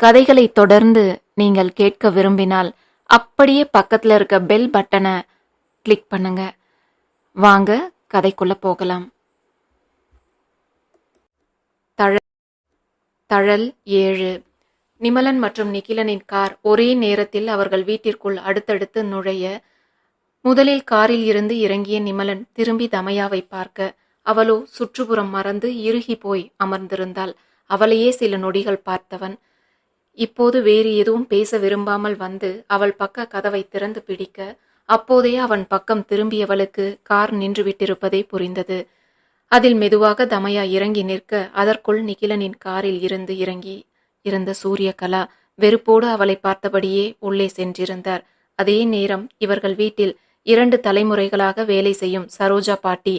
கதைகளை தொடர்ந்து நீங்கள் கேட்க விரும்பினால் அப்படியே பக்கத்துல இருக்க பெல் பட்டனை கிளிக் பண்ணுங்க. வாங்க கதைக்குள்ள போகலாம். தழல் தழல் ஏழு. நிமலன் மற்றும் நிகிலனின் கார் ஒரே நேரத்தில் அவர்கள் வீட்டிற்குள் அடுத்தடுத்து நுழைய முதலில் காரில் இருந்து இறங்கிய நிமலன் திரும்பி தமையாவை பார்க்க அவளோ சுற்றுப்புறம் மறந்து இறுகி போய் அமர்ந்திருந்தாள். அவளையே சில நொடிகள் பார்த்தவன் இப்போது வேறு எதுவும் பேச விரும்பாமல் வந்து அவள் பக்க கதவை திறந்து பிடிக்க அப்போதே அவன் பக்கம் திரும்பியவளுக்கு கார் நின்றுவிட்டிருப்பதை புரிந்தது. அதில் மெதுவாக தமயா இறங்கி நிற்க அதற்குள் நிகிலனின் காரில் இருந்து இறங்கி இருந்த சூரியகலா வெறுப்போடு அவளை பார்த்தபடியே உள்ளே சென்றிருந்தார். அதே நேரம் இவர்கள் வீட்டில் இரண்டு தலைமுறைகளாக வேலை செய்யும் சரோஜா பாட்டி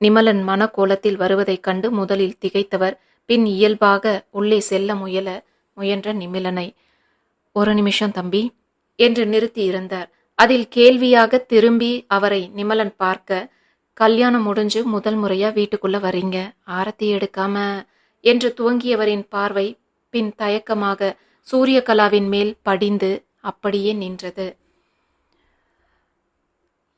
நிமலன் மனக்கோலத்தில் வருவதைக் கண்டு முதலில் திகைத்தவர் பின் இயல்பாக உள்ளே செல்ல முயல முயன்ற நிமிலனை. ஒரு நிமிஷம் தம்பி என்று நிறுத்தி இருந்தார். அதில் கேள்வியாக திரும்பி அவரை நிமலன் பார்க்க கல்யாணம் முடிஞ்சு முதல் முறையா வீட்டுக்குள்ள வரீங்க? ஆரத்தி எடுக்காம? என்று துவங்கியவரின் பார்வை பின் தயக்கமாக சூரியகலாவின் மேல் படிந்து அப்படியே நின்றது.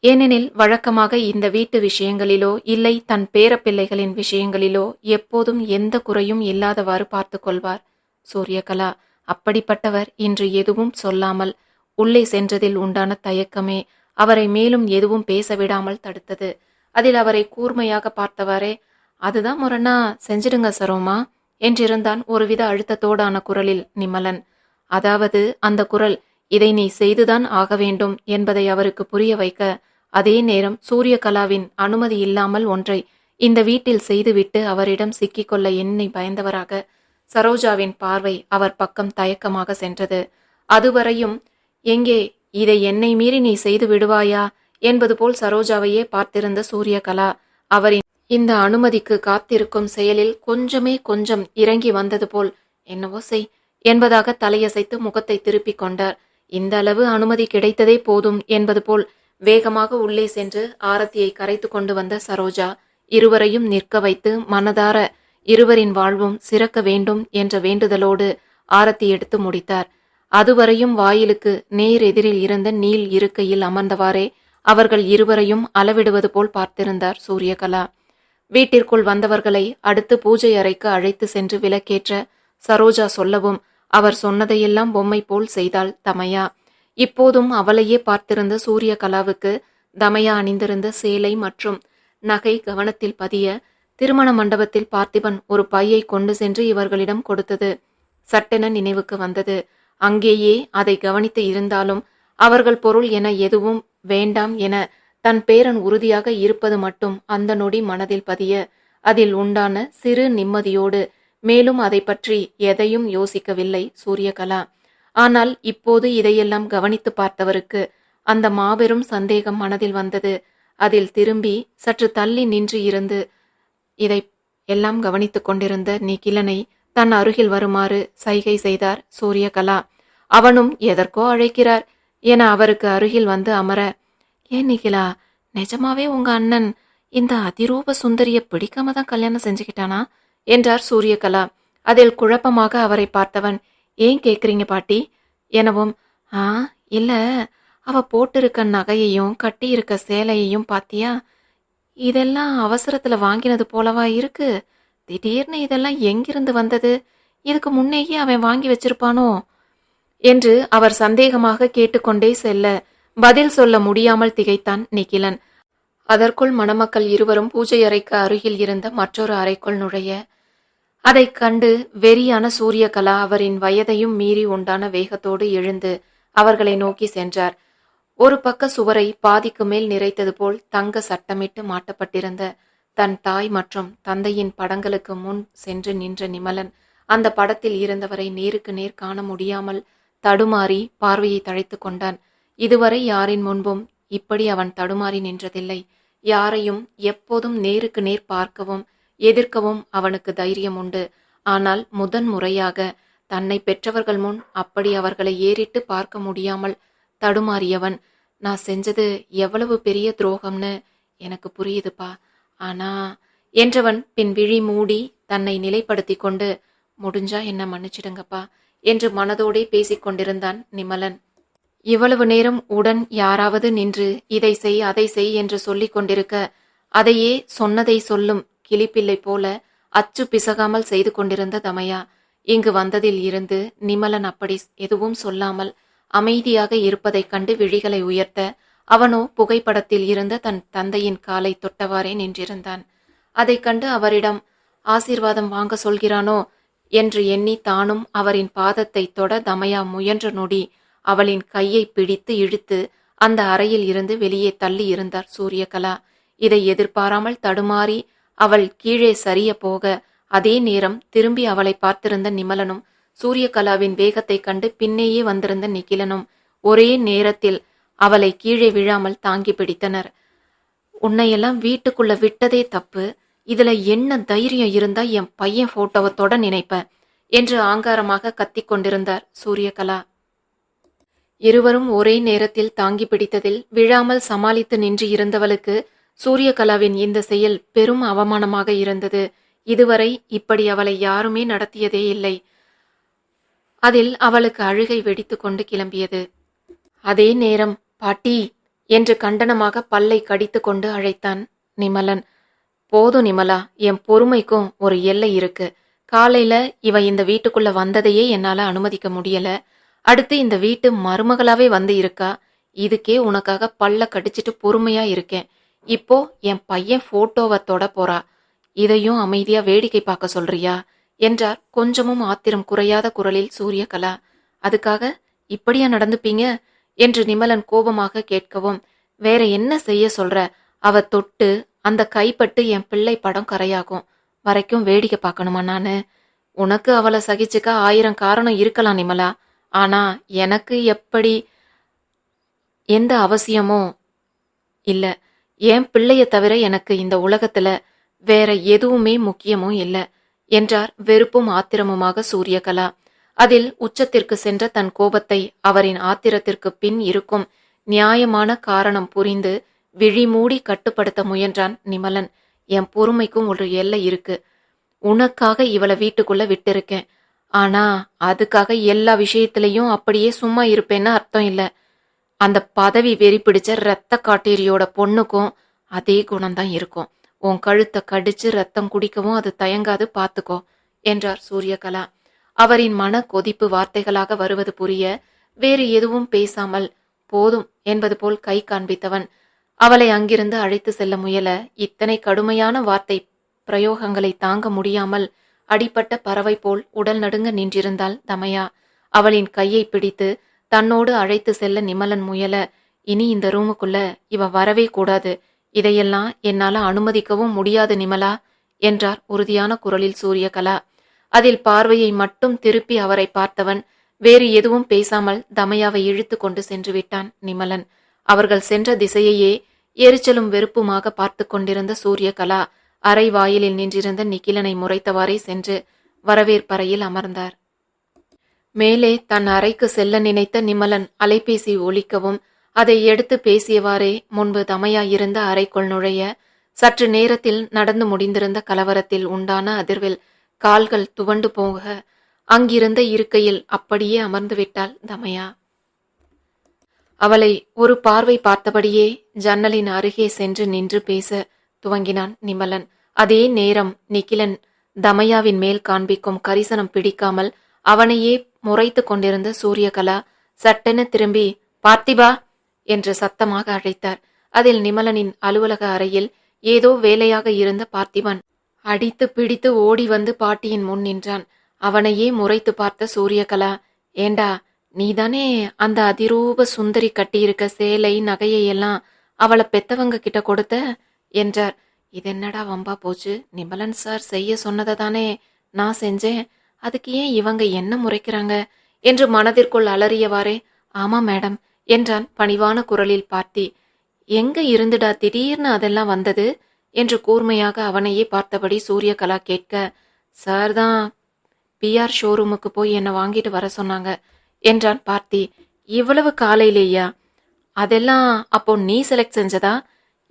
ஏனெனில் வழக்கமாக இந்த வீட்டு விஷயங்களிலோ இல்லை தன் பேரப்பிள்ளைகளின் விஷயங்களிலோ எப்போதும் எந்த குறையும் இல்லாதவாறு பார்த்து கொள்வார். சூரியகலா அப்படிப்பட்டவர் இன்று எதுவும் சொல்லாமல் உள்ளே சென்றதில் உண்டான தயக்கமே அவரை மேலும் எதுவும் பேச விடாமல் தடுத்தது. அதில் அவரை கூர்மையாக பார்த்தவாறே அதுதான் முரணா செஞ்சிடுங்க சரோமா என்றிருந்தான் ஒருவித அழுத்தத்தோடான குரலில் நிமலன். அதாவது அந்த குரல் இதை நீ செய்துதான் ஆக வேண்டும் என்பதை அவருக்கு புரிய வைக்க அதே நேரம் சூரியகலாவின் அனுமதி இல்லாமல் ஒன்றை இந்த வீட்டில் செய்துவிட்டு அவரிடம் சிக்கிக்கொள்ள எண்ணி பயந்தவராக சரோஜாவின் பார்வை அவர் பக்கம் தயக்கமாக சென்றது. அதுவரையும் எங்கே இதை என்னை மீறி நீ செய்து விடுவாயா? என்பது போல் சரோஜாவையே பார்த்திருந்த சூரியகலா அவரின் இந்த அனுமதிக்கு காத்திருக்கும் செயலில் கொஞ்சமே கொஞ்சம் இறங்கி வந்தது போல் என்னவோ செய் என்பதாக தலையசைத்து முகத்தை திருப்பிக் கொண்டார். இந்த அளவு அனுமதி கிடைத்ததே போதும் என்பது போல் வேகமாக உள்ளே சென்று ஆரத்தியை கரைத்து கொண்டு வந்த சரோஜா இருவரையும் நிற்க வைத்து மனதார இருவரின் வாழ்வும் சிறக்க வேண்டும் என்ற வேண்டுதலோடு ஆரத்தி எடுத்து முடித்தார். அதுவரையும் வாயிலுக்கு நேர் எதிரில் இருந்த நீல் இருக்கையில் அமர்ந்தவாறே அவர்கள் இருவரையும் அளவிடுவது போல் பார்த்திருந்தார் சூரியகலா. வீட்டிற்குள் வந்தவர்களை அடுத்து பூஜை அறைக்கு அழைத்து சென்று விளக்கேற்ற சரோஜா சொல்லவும் அவர் சொன்னதையெல்லாம் பொம்மை போல் செய்தாள் தமையா. இப்போதும் அவளையே பார்த்திருந்த சூரியகலாவுக்கு தமையா அணிந்திருந்த சேலை மற்றும் நகை கவனத்தில் பதிய திருமண மண்டபத்தில் பார்த்திபன் ஒரு பையை கொண்டு சென்று இவர்களிடம் கொடுத்தது. சட்டென நினைவுக்கு வந்தது. அங்கேயே அதை கவனித்து இருந்தாலும் அவர்கள் பொருள் என எதுவும் வேண்டாம் என தன் பேரன் உறுதியாக இருப்பது மட்டும் அந்த நொடி மனதில் பதிய அதில் உண்டான சிறு நிம்மதியோடு மேலும் அதை பற்றி எதையும் யோசிக்கவில்லை சூரியகலா. ஆனால் இப்போது இதையெல்லாம் கவனித்து பார்த்தவருக்கு அந்த மாபெரும் சந்தேகம் மனதில் வந்தது. அதில் திரும்பி சற்று தள்ளி நின்று இருந்து இதை எல்லாம் கவனித்துக் கொண்டிருந்த நிகிலனை தன் அருகில் வருமாறு சைகை செய்தார் சூரியகலா. அவனும் எதற்கோ அழைக்கிறார் என அவருக்கு அருகில் வந்து அமர ஏன் நிகிலா நிஜமாவே உங்க அண்ணன் இந்த அதிரூப சுந்தரிய பிடிக்காம தான் கல்யாணம் செஞ்சுக்கிட்டானா? என்றார் சூரியகலா. அதில் குழப்பமாக அவரை பார்த்தவன் ஏன் கேக்குறீங்க பாட்டி? எனவும் ஆ இல்ல அவ போட்டிருக்க நகையையும் கட்டியிருக்க சேலையையும் பாத்தியா? இதெல்லாம் அவசரத்துல வாங்கினது போலவா இருக்கு? திடீர்னு இதெல்லாம் எங்கிருந்து வந்தது? இதுக்கு முன்னேயே அவன் வாங்கி வச்சிருப்பானோ? என்று அவர் சந்தேகமாக கேட்டுக்கொண்டே செல்ல பதில் சொல்ல முடியாமல் திகைத்தான் நிகிலன். அதற்குள் மணமக்கள் இருவரும் பூஜை அறைக்கு அருகில் இருந்த மற்றொரு அறைக்குள் நுழைய அதைக் கண்டு வெறியான சூரியகலா அவரின் வயதையும் மீறி உண்டான வேகத்தோடு எழுந்து அவர்களை நோக்கி சென்றார். ஒரு பக்க சுவரை பாதிக்கு மேல் நிறைத்தது போல் தங்க சட்டமிட்டு மாட்டப்பட்டிருந்த தன் தாய் மற்றும் தந்தையின் படங்களுக்கு முன் சென்று நின்ற நிமலன் அந்த படத்தில் இருந்தவரை நேருக்கு நேர் காண முடியாமல் தடுமாறி பார்வையை தழைத்து கொண்டான். இதுவரை யாரின் முன்பும் இப்படி அவன் தடுமாறி நின்றதில்லை. யாரையும் எப்போதும் நேருக்கு நேர் பார்க்கவும் எதிர்க்கவும் அவனுக்கு தைரியம் உண்டு. ஆனால் முதன் முறையாக தன்னை பெற்றவர்கள் முன் அப்படி அவர்களை ஏறிட்டு பார்க்க முடியாமல் தடுமாறியவன் நான் செஞ்சது எவ்வளவு பெரிய துரோகம்னு எனக்கு புரியுதுப்பா. ஆனா என்றவன் பின் விழி மூடி தன்னை நிலைப்படுத்தி கொண்டு முடிஞ்சா என்ன மன்னிச்சிடுங்கப்பா என்று மனதோடே பேசிக் கொண்டிருந்தான் நிமலன். இவ்வளவு நேரம் உடன் யாராவது நின்று இதை செய் அதை செய் என்று சொல்லிக் கொண்டிருக்க அதையே சொன்னதை சொல்லும் கிளிப்பிள்ளை போல அச்சு பிசகாமல் செய்து கொண்டிருந்த தமையா இங்கு வந்ததில் இருந்து நிமலன் அப்படி எதுவும் சொல்லாமல் அமைதியாக இருப்பதைக் கண்டு விழிகளை உயர்த்த அவனோ புகைப்படத்தில் இருந்த தன் தந்தையின் காலை தொட்டவாறே நின்றிருந்தான். அதைக் கண்டு அவரிடம் ஆசீர்வாதம் வாங்க சொல்கிறானோ? என்று எண்ணி தானும் அவரின் பாதத்தை தொட தமயா முயன்ற நொடி அவளின் கையை பிடித்து இழுத்து அந்த அறையில் இருந்து வெளியே தள்ளி இருந்தார் சூரியகலா. இதை எதிர்பாராமல் தடுமாறி அவள் கீழே சரிய போக அதே நேரம் திரும்பி அவளை பார்த்திருந்த நிமலனும் சூரியகலாவின் வேகத்தைக் கண்டு பின்னேயே வந்திருந்த நிகிலனும் ஒரே நேரத்தில் அவளை கீழே விழாமல் தாங்கி பிடித்தனர். உன்னையெல்லாம் வீட்டுக்குள்ள விட்டதே தப்பு. இதுல என்ன தைரியம் இருந்தா என் பையன் போட்டோவத்தோட நினைப்ப என்று ஆங்காரமாக கத்திக் கொண்டிருந்தார் சூரியகலா. இருவரும் ஒரே நேரத்தில் தாங்கி பிடித்ததில் விழாமல் சமாளித்து நின்று இருந்தவளுக்கு சூரியகலாவின் இந்த செயல் பெரும் அவமானமாக இருந்தது. இதுவரை இப்படி அவளை யாருமே நடத்தியதே இல்லை. அதில் அவளுக்கு அழுகை வெடித்து கொண்டு கிளம்பியது. அதே நேரம் பாட்டி என்று கண்டனமாக பல்லை கடித்து கொண்டு அழைத்தான். நிமலன் போதும் நிமலா என் பொறுமைக்கும் ஒரு எல்லை இருக்கு. காலையில இவ இந்த வீட்டுக்குள்ள வந்ததையே என்னால அனுமதிக்க முடியல. அடுத்து இந்த வீட்டு மருமகளாவே வந்து இருக்கா. இதுக்கே உனக்காக பல்ல கடிச்சிட்டு பொறுமையா இருக்கேன். இப்போ என் பையன் போட்டோவை தொட போறா. இதையும் அமைதியா வேடிக்கை பார்க்க சொல்றியா? என்றார். கொஞ்சமும் ஆத்திரம் குறையாத குரலில் சூரியகலா அதுக்காக இப்படியா நடந்துப்பீங்க? என்று நிமலன் கோபமாக கேட்கவும் வேற என்ன செய்ய சொல்ற? அவ தொட்டு அந்த கைப்பட்டு என் பிள்ளை படம் கரையாகும். வரைக்கும் வேடிக்கை பார்க்கணுமா நானு? உனக்கு அவளை சகிச்சுக்க ஆயிரம் காரணம் இருக்கலாம் நிமலா. ஆனா எனக்கு எப்படி எந்த அவசியமோ இல்ல. என் பிள்ளைய தவிர எனக்கு இந்த உலகத்துல வேற எதுவுமே முக்கியமும் இல்லை. என்றார் வெறுப்பும் ஆத்திரமுமாக சூரியகலா. அதில் உச்சத்திற்கு சென்ற தன் கோபத்தை அவரின் ஆத்திரத்திற்கு பின் இருக்கும் நியாயமான காரணம் புரிந்து விழிமூடி கட்டுப்படுத்த முயன்றான் நிமலன். என் பொறுமைக்கும் ஒரு எல்லை இருக்கு. உனக்காக இவளை வீட்டுக்குள்ள விட்டிருக்கேன். ஆனா அதுக்காக எல்லா விஷயத்திலையும் அப்படியே சும்மா இருப்பேன்னு அர்த்தம் இல்லை. அந்த பதவி வெறி பிடிச்ச ரத்த காட்டேரியோட பொண்ணுக்கும் அதே குணம்தான் இருக்கும். உன் கழுத்தை கடிச்சு ரத்தம் குடிக்கவும் அது தயங்காது பார்த்துக்கோ என்றார் சூரியகலா. அவரின் மன கொதிப்பு வார்த்தைகளாக வருவது புரிய வேறு எதுவும் பேசாமல் போதும் என்பது போல் கை காண்பித்தவன் அவளை அங்கிருந்து அழைத்து செல்ல முயல இத்தனை கடுமையான வார்த்தை பிரயோகங்களை தாங்க முடியாமல் அடிப்பட்ட பறவை போல் உடல் நடுங்க நின்றிருந்தாள் தமையா. அவளின் கையை பிடித்து தன்னோடு அழைத்து செல்ல நிமலன் முயல இனி இந்த ரூமுக்குள்ள இவ வரவே கூடாது இதையெல்லாம் என்னால அனுமதிக்கவும் முடியாது நிமலா என்றார் உறுதியான குரலில் சூரியகலா அதில் பார்வையை மட்டும் திருப்பி அவரை பார்த்தவன் வேறு எதுவும் பேசாமல் தமையாவை இழுத்து கொண்டு சென்று விட்டான் நிமலன். அவர்கள் சென்ற திசையையே எரிச்சலும் வெறுப்புமாக பார்த்து கொண்டிருந்த சூரியகலா அறை வாயிலில் நின்றிருந்த நிகிலனை முறைத்தவாறே சென்று வரவேற்பறையில் அமர்ந்தார். மேலே தன் அறைக்கு செல்ல நினைத்த நிமலன் அலைபேசி ஒலிக்கவும் அதை எடுத்து பேசியவாறே முன்பு தமையா இருந்த அறைக்குள் நுழைய சற்று நேரத்தில் நடந்து முடிந்திருந்த கலவரத்தில் உண்டான அதிர்வில் கால்கள் துவண்டு போக அங்கிருந்த இருக்கையில் அப்படியே அமர்ந்து விட்டாள் தமையா. அவளை ஒரு பார்வை பார்த்தபடியே ஜன்னலின் அருகே சென்று நின்று பேச துவங்கினான் நிமலன். அதே நேரம் நிகிலன் தமையாவின் மேல் காண்பிக்கும் கரிசனம் பிடிக்காமல் அவனையே முறைத்து கொண்டிருந்த சூரியகலா சட்டென திரும்பி பார்த்திபா! என்று சத்தமாக அழைத்தார். அதில் நிமலனின் அலுவலக அறையில் ஏதோ வேலையாக இருந்த பார்த்திபன் அடித்து பிடித்து ஓடி வந்து பாட்டியின் முன் நின்றான். அவனையே முறைத்து பார்த்த சூரியகலா ஏண்டா நீதானே அந்த அதிரூப சுந்தரி கட்டியிருக்க சேலை நகையை எல்லாம் அவளை பெத்தவங்க கிட்ட கொடுத்த? என்றார். இதென்னடா வம்பா போச்சு? நிமலன் சார் செய்ய சொன்னதை தானே நான் செஞ்சேன். அதுக்கு ஏன் இவங்க என்ன முறைக்கிறாங்க? என்று மனதிற்குள் அலறியவாறே ஆமா மேடம். என்றான் பணிவான குரலில் பார்த்தி. எங்க இருந்துடா திடீர்னு அதெல்லாம் வந்தது? என்று கூர்மையாக அவனையே பார்த்தபடி சூரியகலா கேட்க சார் தான் பிஆர் ஷோரூமுக்கு போய் என்னை வாங்கிட்டு வர சொன்னாங்க என்றான் பார்த்தி. இவ்வளவு காலையிலேயா? அதெல்லாம் அப்போ நீ செலக்ட் செஞ்சதா?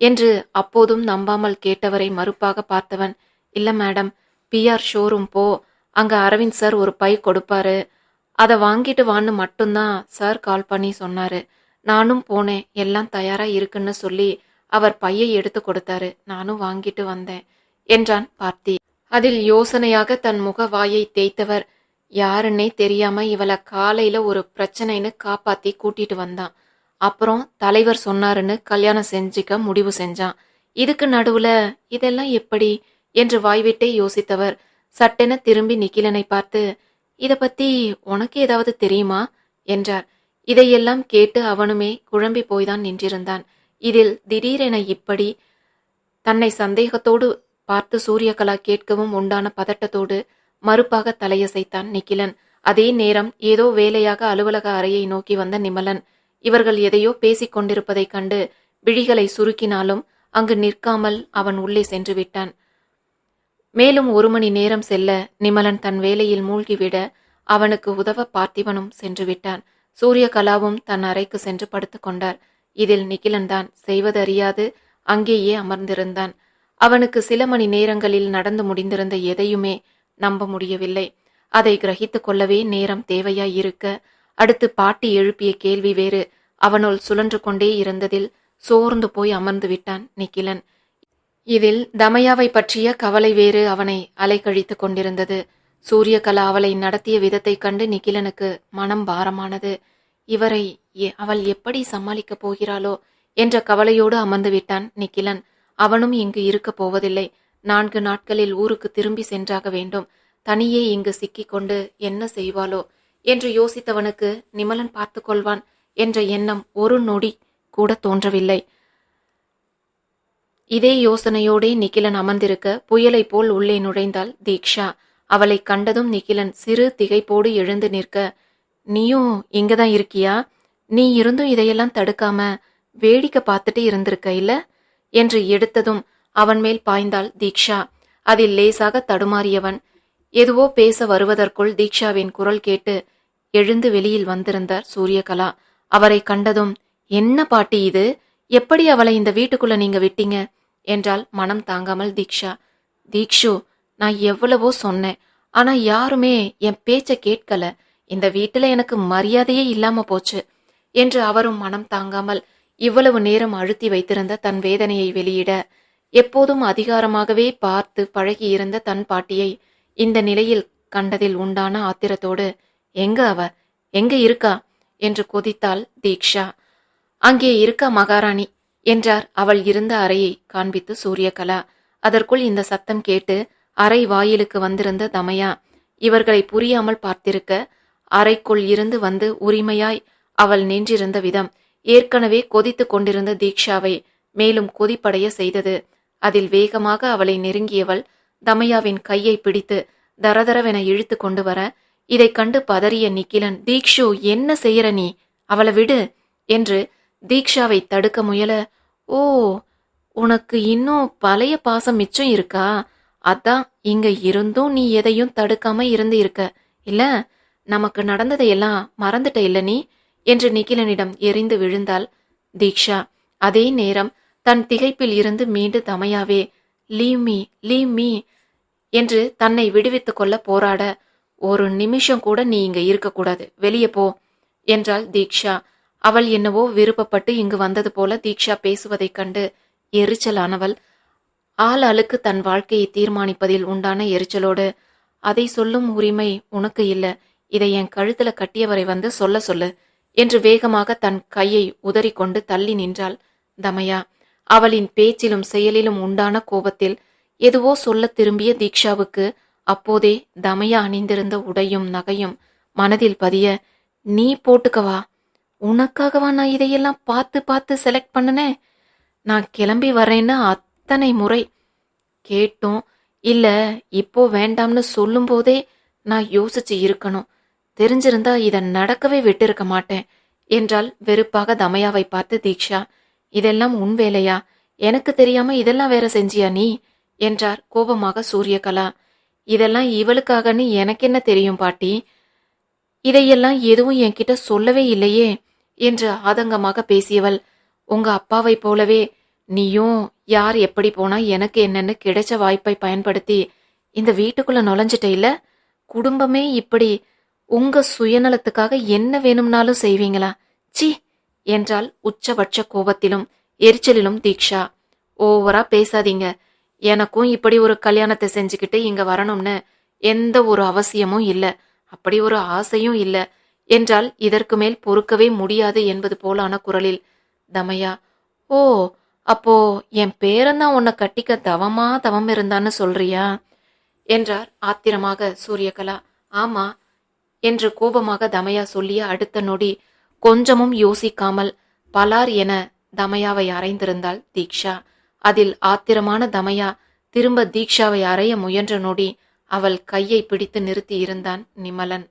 என்று அப்போதும் நம்பாமல் கேட்டவரை மறுப்பாக பார்த்தவன் இல்ல மேடம் பிஆர் ஷோரூம் போ அங்க அரவிந்த் சார் ஒரு பை கொடுப்பாரு அதை வாங்கிட்டு வான்னு மட்டும்தான் சார் கால் பண்ணி சொன்னாரு. நானும் போனேன். எல்லாம் தயாரா இருக்குன்னு சொல்லி அவர் பையை எடுத்து கொடுத்தாரு. நானும் வாங்கிட்டு வந்தேன் என்றான் பார்த்தி. அதில் யோசனையாக தன் முக வாயை தேய்த்தவர். யாருன்னே தெரியாம இவளை காலையில ஒரு பிரச்சனைன்னு காப்பாத்தி கூட்டிட்டு வந்தான். அப்புறம் தலைவர் சொன்னாருன்னு கல்யாணம் செஞ்சுக்க முடிவு செஞ்சான். இதுக்கு நடுவுல இதெல்லாம் எப்படி? என்று வாய்விட்டே யோசித்தவர். சட்டென திரும்பி நிக்கிலனை பார்த்து இத பத்தி உனக்கு ஏதாவது தெரியுமா? என்றார். இதையெல்லாம் கேட்டு அவனுமே குழம்பி போய்தான் நின்றிருந்தான். இதில் திடீரென இப்படி தன்னை சந்தேகத்தோடு பார்த்து சூரியகலா கேட்கவும் உண்டான பதட்டத்தோடு மறுப்பாக தலையசைத்தான் நிக்கிலன் அதே நேரம் ஏதோ வேலையாக அலுவலக அறையை நோக்கி வந்த நிமலன். இவர்கள் எதையோ பேசிக் கொண்டிருப்பதைக் கண்டு விழிகளை சுருக்கினாலும் அங்கு நிற்காமல் அவன் உள்ளே சென்று விட்டான். மேலும் ஒரு மணி நேரம் செல்ல நிமலன் தன் வேலையில் மூழ்கிவிட அவனுக்கு உதவ பார்த்திபனும் சென்று விட்டான். சூரியகலாவும் தன் அறைக்கு சென்று படுத்து கொண்டார். இதில் நிகிலன் தான் செய்வதறியாது அங்கேயே அமர்ந்திருந்தான். அவனுக்கு சில மணி நேரங்களில் நடந்து முடிந்திருந்த எதையுமே நம்ப முடியவில்லை. அதை கிரகித்து கொள்ளவே நேரம் தேவையாய் இருக்க அடுத்து பாட்டி எழுப்பிய கேள்வி வேறு. அவனுள் சுழன்று கொண்டே இருந்ததில் சோர்ந்து போய் அமர்ந்து விட்டான் நிக்கிலன் இதில் தமயாவை பற்றிய கவலை வேறு அவனை அலைக்கழித்துக் கொண்டிருந்தது. சூரியகலா அவளை நடத்திய விதத்தைக் கண்டு நிகிலனுக்கு மனம் பாரமானது. இவரை எ- அவள் எப்படி சமாளிக்கப் போகிறாளோ? என்ற கவலையோடு அமர்ந்து விட்டான் நிக்கிலன் அவனும் இங்கு இருக்கப் போவதில்லை. நான்கு நாட்களில் ஊருக்கு திரும்பி சென்றாக வேண்டும். தனியே இங்கு சிக்கிக்கொண்டு என்ன செய்வாளோ? என்று யோசித்தவனுக்கு நிமலன் பார்த்துக்கொள்வான் என்ற எண்ணம் ஒரு நொடி கூட தோன்றவில்லை. இதே யோசனையோடே நிக்கிலன் அமர்ந்திருக்க புயலைப் போல் உள்ளே நுழைந்தாள் தீக்ஷா. அவளை கண்டதும் நிக்கிலன் சிறு திகைப்போடு எழுந்து நிற்க நீயும் இங்கதான் இருக்கியா? நீ இருந்தும் இதையெல்லாம் தடுக்காம வேடிக்கை பார்த்துட்டு இருந்திருக்க இல்ல? என்று எடுத்ததும் அவன் மேல் பாய்ந்தாள் தீக்ஷா. அதில் லேசாக தடுமாறியவன் எதுவோ பேச வருவதற்குள் தீக்ஷாவின் குரல் கேட்டு எழுந்து வெளியில் வந்திருந்தார் சூரியகலா. அவரை கண்டதும் என்ன பாட்டி இது? எப்படி அவளை இந்த வீட்டுக்குள்ள நீங்க விட்டீங்க? என்றால் மனம் தாங்காமல் தீக்ஷா. தீக்ஷு நான் எவ்வளவோ சொன்னேன் ஆனா யாருமே என் பேச்ச கேட்கல. இந்த வீட்டுல எனக்கு மரியாதையே இல்லாம போச்சு என்று அவரும் மனம் தாங்காமல் இவ்வளவு நேரம் அழுத்தி வைத்திருந்த தன் வேதனையை வெளியிட எப்போதும் அதிகாரமாகவே பார்த்து பழகியிருந்த தன் பாட்டியை இந்த நிலையில் கண்டதில் உண்டான ஆத்திரத்தோடு எங்க அவ? எங்க இருக்கா? என்று கொதித்தாள் தீக்ஷா. அங்கே இருக்கா மகாராணி என்றார். அவள் இருந்த அறையை காண்பித்து சூரியகலா. அதற்குள் இந்த சத்தம் கேட்டு அறை வாயிலுக்கு வந்திருந்த தமையா இவர்களை புரியாமல் பார்த்திருக்க அறைக்குள் இருந்து வந்து உரிமையாய் அவள் நின்றிருந்த விதம் ஏற்கனவே கொதித்து கொண்டிருந்த தீக்ஷாவை மேலும் கொதிப்படைய செய்தது. அதில் வேகமாக அவளை நெருங்கியவள் தமையாவின் கையை பிடித்து தரதரவென இழுத்து கொண்டு வர இதைக் கண்டு பதறிய நிக்கிலன் தீக்ஷு என்ன செய்யற நீ? அவளை விடு என்று தீக்ஷாவை தடுக்க முயல ஓ உனக்கு இன்னும் பழைய பாசம் மிச்சம் இருக்கா? அதான் இங்க இருந்தும் நீ எதையும் தடுக்காம இருந்து இருக்க. இல்ல நமக்கு நடந்ததையெல்லாம் மறந்துட்ட இல்ல நீ? என்று நிகிலனிடம் எரிந்து விழுந்தாள் தீக்ஷா. அதே நேரம் தன் திகைப்பில் இருந்து மீண்டு தமையாவே லீவ் மீ லீவ் மீ என்று தன்னை விடுவித்துக் கொள்ள போராட ஒரு நிமிஷம் கூட நீ இங்க இருக்கக்கூடாது. வெளியே போ என்றாள் தீக்ஷா. அவள் என்னவோ விருப்பப்பட்டு இங்கு வந்தது போல தீக்ஷா பேசுவதைக் கண்டு எரிச்சலானவள். ஆள் ஆளுக்கு தன் வாழ்க்கையை தீர்மானிப்பதில் உண்டான எரிச்சலோடு அதை சொல்லும் உரிமை உனக்கு இல்லை. இதை என் கழுத்துல கட்டியவரை வந்து சொல்ல சொல்லு என்று வேகமாக தன் கையை உதறிக்கொண்டு தள்ளி நின்றாள் தமயா. அவளின் பேச்சிலும் செயலிலும் உண்டான கோபத்தில் எதுவோ சொல்ல திரும்பிய தீக்ஷாவுக்கு அப்போதே தமயா அணிந்திருந்த உடையும் நகையும் மனதில் பதிய நீ போட்டுக்கவா? உனக்காகவா நான் இதையெல்லாம் பார்த்து பார்த்து செலக்ட் பண்ணுனேன்? நான் கிளம்பி வரேன்னு அத்தனை முறை கேட்டும். இல்லை இப்போ வேண்டாம்னு சொல்லும்போதே நான் யோசிச்சு இருக்கணும். தெரிஞ்சிருந்தா இதை நடக்கவே விட்டிருக்க மாட்டேன் என்றால் வெறுப்பாக தமயாவை பார்த்து தீக்ஷா. இதெல்லாம் உன் வேலையா? எனக்கு தெரியாம இதெல்லாம் வேற செஞ்சியா நீ? என்றார் கோபமாக சூரியகலா. இதெல்லாம் இவளுக்காகன்னு எனக்கு என்ன தெரியும் பாட்டி? இதையெல்லாம் எதுவும் என்கிட்ட சொல்லவே இல்லையே என்று ஆதங்கமாக பேசியவள். உங்க அப்பாவைப் போலவே நீயும் யார் எப்படி போனா எனக்கு என்னன்னு கிடைச்ச வாய்ப்பை பயன்படுத்தி இந்த வீட்டுக்குள்ள நுழைஞ்சிட்ட இல்ல? குடும்பமே இப்படி உங்க சுயநலத்துக்காக என்ன வேணும்னாலும் செய்வீங்களா? சி என்றால் உச்சபட்ச கோபத்திலும் எரிச்சலிலும் தீக்ஷா. ஓவரா பேசாதீங்க. எனக்கும் இப்படி ஒரு கல்யாணத்தை செஞ்சுக்கிட்டு இங்க வரணும்னு எந்த ஒரு அவசியமும் இல்லை. அப்படி ஒரு ஆசையும் இல்லை. என்றால் இதற்கு மேல் பொறுக்கவே முடியாது என்பது போலான குரலில் தமையா ஓ அப்போ என் பேரன்தான் உன்னை கட்டிக்க தவமா தவம் இருந்தான்னு சொல்றியா? என்றார் ஆத்திரமாக சூரியகலா. ஆமா என்று கோபமாக தமையா சொல்லிய அடுத்த நொடி கொஞ்சமும் யோசிக்காமல் பலார் என தமையாவை அறைந்திருந்தாள் தீக்ஷா. அதில் ஆத்திரமான தமையா திரும்ப தீக்ஷாவை அறைய முயன்ற நொடி அவள் கையை பிடித்து நிறுத்தி இருந்தான் நிமலன்.